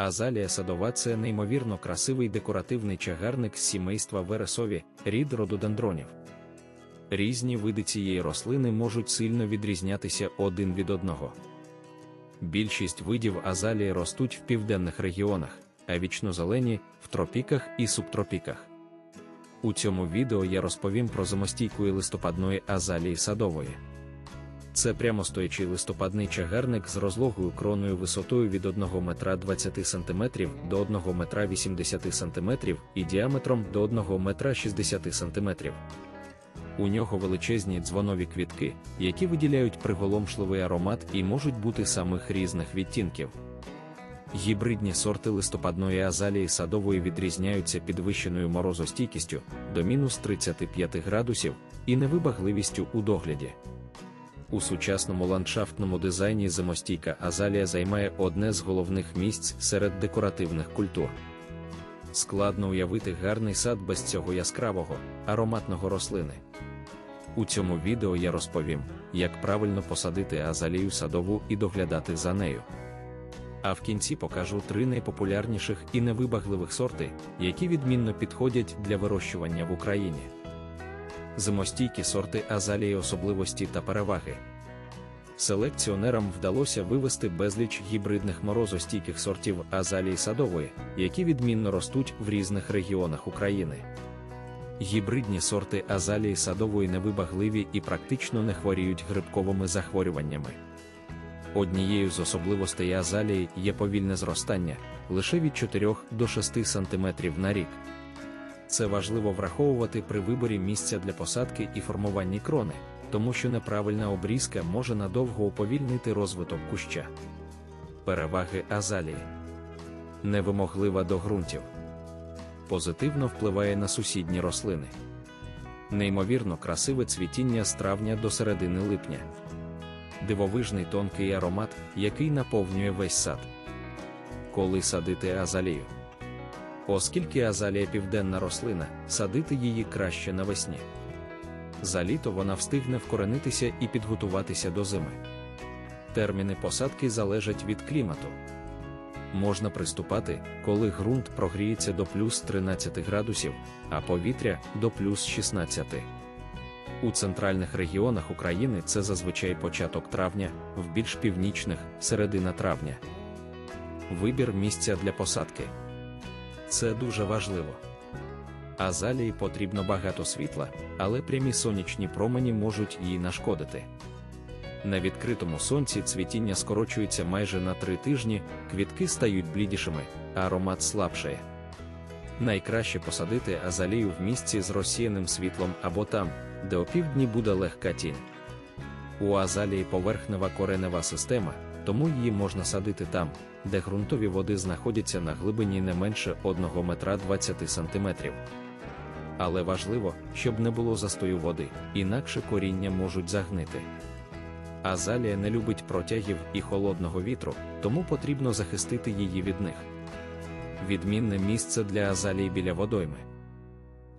Азалія садова це неймовірно красивий декоративний чагарник з сімейства вересові, рід рододендронів. Різні види цієї рослини можуть сильно відрізнятися один від одного. Більшість видів азалії ростуть в південних регіонах, а вічнозелені в тропіках і субтропіках. У цьому відео я розповім про зимостійкої листопадної азалії садової. Це прямостоячий листопадний чагарник з розлогою кроною висотою від 1 метра 20 см до 1 метра 80 см і діаметром до 1 метра 60 см. У нього величезні дзвонові квітки, які виділяють приголомшливий аромат і можуть бути самих різних відтінків. Гібридні сорти листопадної азалії садової відрізняються підвищеною морозостійкістю до мінус 35 градусів і невибагливістю у догляді. У сучасному ландшафтному дизайні зимостійка азалія займає одне з головних місць серед декоративних культур. Складно уявити гарний сад без цього яскравого, ароматного рослини. У цьому відео я розповім, як правильно посадити азалію садову і доглядати за нею. А в кінці покажу три найпопулярніших і невибагливих сорти, які відмінно підходять для вирощування в Україні. Зимостійкі сорти азалії особливості та переваги. Селекціонерам вдалося вивести безліч гібридних морозостійких сортів азалії садової, які відмінно ростуть в різних регіонах України. Гібридні сорти азалії садової невибагливі і практично не хворіють грибковими захворюваннями. Однією з особливостей азалії є повільне зростання лише від 4 до 6 см на рік. Це важливо враховувати при виборі місця для посадки і формуванні крони, тому що неправильна обрізка може надовго уповільнити розвиток куща. Переваги азалії невимоглива до ґрунтів. Позитивно впливає на сусідні рослини. Неймовірно красиве цвітіння з травня до середини липня. Дивовижний тонкий аромат, який наповнює весь сад. Коли садити азалію. Оскільки азалія південна рослина, садити її краще навесні. За літо вона встигне вкоренитися і підготуватися до зими. Терміни посадки залежать від клімату. Можна приступати, коли ґрунт прогріється до плюс 13 градусів, а повітря до плюс 16. У центральних регіонах України це зазвичай початок травня, в більш північних середина травня. Вибір місця для посадки. Це дуже важливо. Азалії потрібно багато світла, але прямі сонячні промені можуть їй нашкодити. На відкритому сонці цвітіння скорочується майже на три тижні, квітки стають блідішими, а аромат слабшає. Найкраще посадити азалію в місці з розсіяним світлом або там, де опівдні буде легка тінь. У азалії поверхнева коренева система, тому її можна садити там, де ґрунтові води знаходяться на глибині не менше 1 метра 20 см. Але важливо, щоб не було застою води, інакше коріння можуть загнити. Азалія не любить протягів і холодного вітру, тому потрібно захистити її від них. Відмінне місце для азалії біля водойми.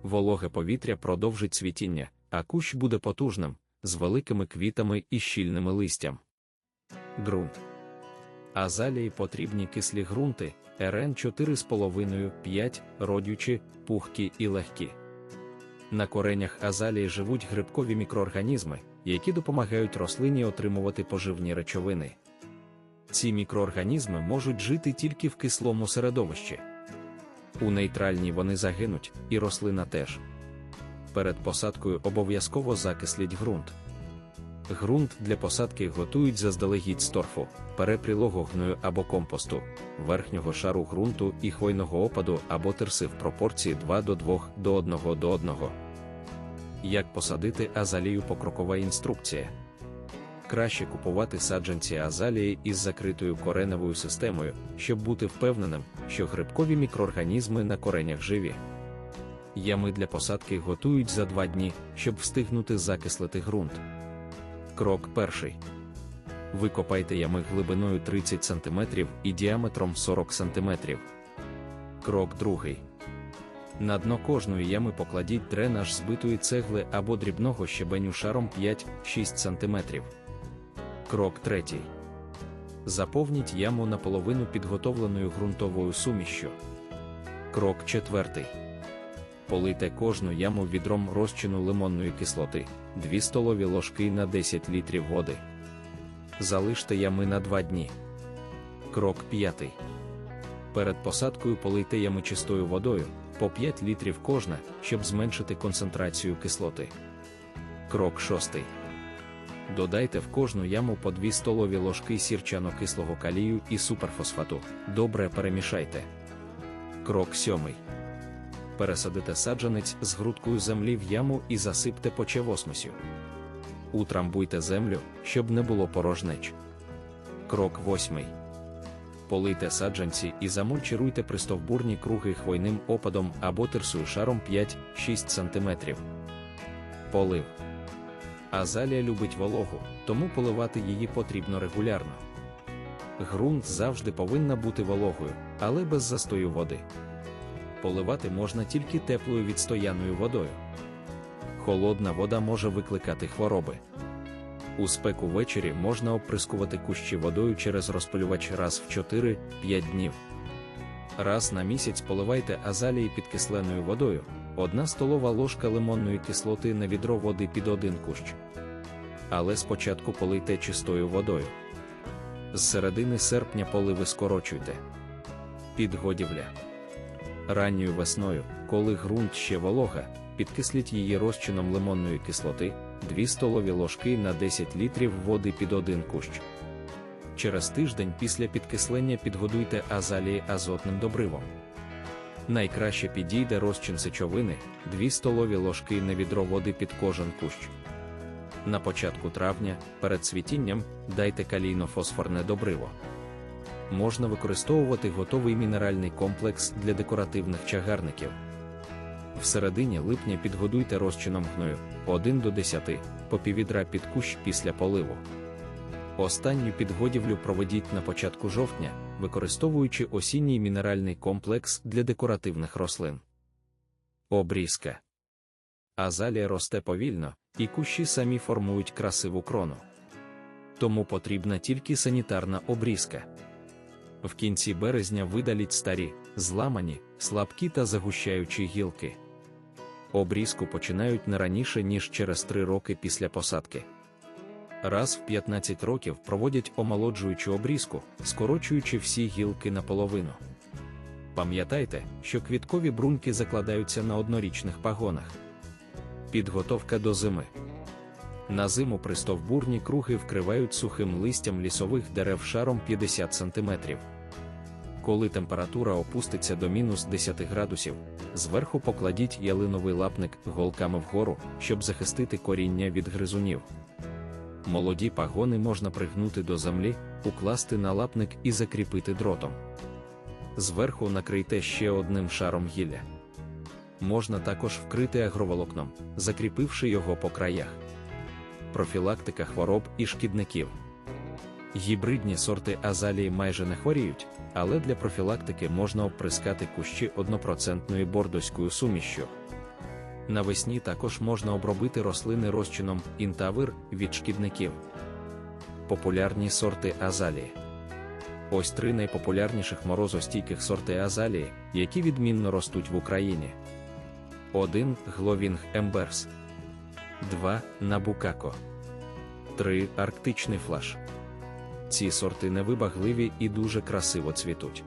Вологе повітря продовжить цвітіння, а кущ буде потужним, з великими квітами і щільними листям. Ґрунт. Азалії потрібні кислі ґрунти, РН 4,5-5, родючі, пухкі і легкі. На коренях азалії живуть грибкові мікроорганізми, які допомагають рослині отримувати поживні речовини. Ці мікроорганізми можуть жити тільки в кислому середовищі. У нейтральній вони загинуть, і рослина теж. Перед посадкою обов'язково закисліть ґрунт. Ґрунт для посадки готують заздалегідь з торфу, перепрілого гною або компосту, верхнього шару ґрунту і хвойного опаду або терси в пропорції 2 до 2 до 1 до 1. Як посадити азалію покрокова інструкція. Краще купувати саджанці азалії із закритою кореневою системою, щоб бути впевненим, що грибкові мікроорганізми на коренях живі. Ями для посадки готують за два дні, щоб встигнути закислити ґрунт. Крок перший. Викопайте ями глибиною 30 см і діаметром 40 см. Крок другий. На дно кожної ями покладіть дренаж збитої цегли або дрібного щебеню шаром 5-6 см. Крок третій. Заповніть яму наполовину підготовленою ґрунтовою сумішшю. Крок четвертий. Полийте кожну яму відром розчину лимонної кислоти 2 столові ложки на 10 літрів води. Залиште ями на 2 дні. Крок п'ятий. Перед посадкою полийте ями чистою водою по 5 літрів кожна, щоб зменшити концентрацію кислоти. Крок шостий. Додайте в кожну яму по 2 столові ложки сірчано-кислого калію і суперфосфату. Добре перемішайте. Крок сьомий. Пересадите саджанець з грудкою землі в яму і засипте почевосмосю. Утрамбуйте землю, щоб не було порожнеч. Крок восьмий. Полийте саджанці і замульчируйте пристовбурні круги хвойним опадом або тирсою шаром 5-6 см. Полив. Азалія любить вологу, тому поливати її потрібно регулярно. Ґрунт завжди повинна бути вологою, але без застою води. Поливати можна тільки теплою відстояною водою. Холодна вода може викликати хвороби. У спеку ввечері можна оприскувати кущі водою через розпилювач раз в 4-5 днів. Раз на місяць поливайте азалії підкисленою водою, 1 столова ложка лимонної кислоти на відро води під один кущ. Але спочатку полийте чистою водою. З середини серпня поливи скорочуйте. Підгодівля. Ранньою весною, коли ґрунт ще волога, підкисліть її розчином лимонної кислоти 2 столові ложки на 10 літрів води під один кущ. Через тиждень після підкислення підгодуйте азалії азотним добривом. Найкраще підійде розчин сечовини 2 столові ложки на відро води під кожен кущ. На початку травня, перед цвітінням, дайте калійно-фосфорне добриво. Можна використовувати готовий мінеральний комплекс для декоративних чагарників. В середині липня підгодуйте розчином гною 1 до 10 по піввідра під кущ після поливу. Останню підгодівлю проведіть на початку жовтня, використовуючи осінній мінеральний комплекс для декоративних рослин. Обрізка. Азалія росте повільно, і кущі самі формують красиву крону. Тому потрібна тільки санітарна обрізка. В кінці березня видаліть старі, зламані, слабкі та загущаючі гілки. Обрізку починають не раніше, ніж через 3 роки після посадки. Раз в 15 років проводять омолоджуючу обрізку, скорочуючи всі гілки наполовину. Пам'ятайте, що квіткові бруньки закладаються на однорічних пагонах. Підготовка до зими. На зиму пристовбурні круги вкривають сухим листям лісових дерев шаром 50 см. Коли температура опуститься до мінус 10 градусів, зверху покладіть ялиновий лапник голками вгору, щоб захистити коріння від гризунів. Молоді пагони можна пригнути до землі, укласти на лапник і закріпити дротом. Зверху накрийте ще одним шаром гілля. Можна також вкрити агроволокном, закріпивши його по краях. Профілактика хвороб і шкідників. Гібридні сорти азалії майже не хворіють, але для профілактики можна оприскати кущі 1% бордоською сумішшю. Навесні також можна обробити рослини розчином інтавир від шкідників. Популярні сорти азалії. Ось три найпопулярніших морозостійких сорти азалії, які відмінно ростуть в Україні. 1. Гловінг Емберс. 2. Набукако. 3. Арктичний флаш. Ці сорти невибагливі і дуже красиво цвітуть.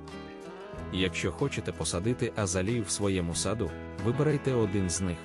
Якщо хочете посадити азалію в своєму саду, вибирайте один з них.